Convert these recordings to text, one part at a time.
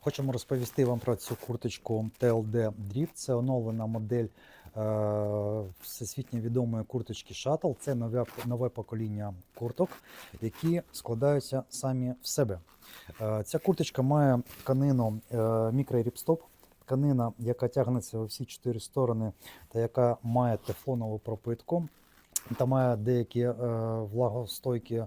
Хочемо розповісти вам про цю курточку TLD Drift. Це оновлена модель е, всесвітньо відомої курточки Shuttle. Це нове, нове покоління курток, які складаються самі в себе. Е, ця курточка має тканину е, мікроріпстоп, тканина, яка тягнеться у всі чотири сторони та яка має тефлонову пропитку та має деякі е, влагостойкі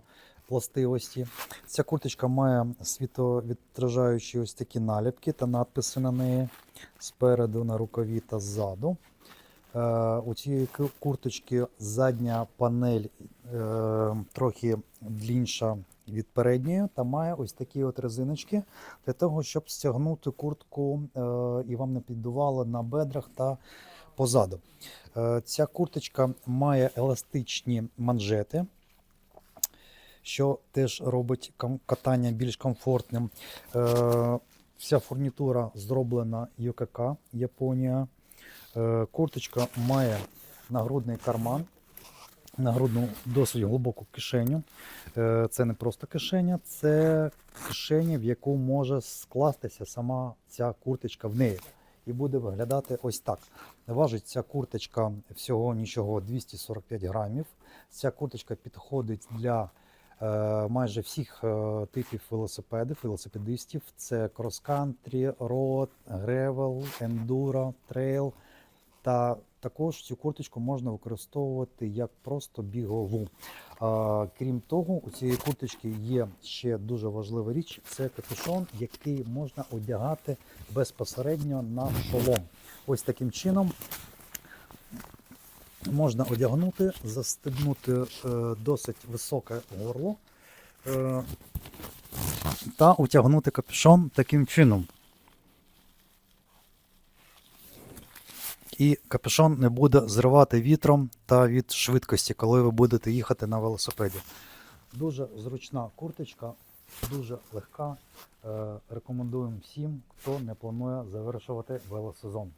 властивості. Ця курточка має світовідражаючі ось такі наліпки та надписи на неї спереду, на рукаві та ззаду. Е, у цієї курточки задня панель е, трохи длінша від передньої та має ось такі от резиночки для того, щоб стягнути куртку е, і вам не піддувало на бедрах та позаду. Ця курточка має еластичні манжети, що теж робить катання більш комфортним. Е, Вся фурнітура зроблена ЮКК Японія. Е, Курточка має нагрудний карман, нагрудну досить глибоку кишеню. Е, Це не просто кишеня, це кишеня, в яку може скластися сама ця курточка в неї. І буде виглядати ось так. Важить ця курточка всього нічого 245 грамів. Ця курточка підходить для майже всіх е, типів велосипедів, велосипедистів. Це крос-кантрі, род, гревел, ендуро, трейл. Та також цю курточку можна використовувати як просто бігову. Крім того, у цієї курточки є ще дуже важлива річ це капюшон, який можна одягати безпосередньо на шолом. Ось таким чином можна одягнути, застебнути е, досить високе горло е, та утягнути капюшон таким чином. І капюшон не буде зривати вітром та від швидкості, коли ви будете їхати на велосипеді. Дуже зручна курточка, дуже легка. Е, Рекомендуємо всім, хто не планує завершувати велосезон.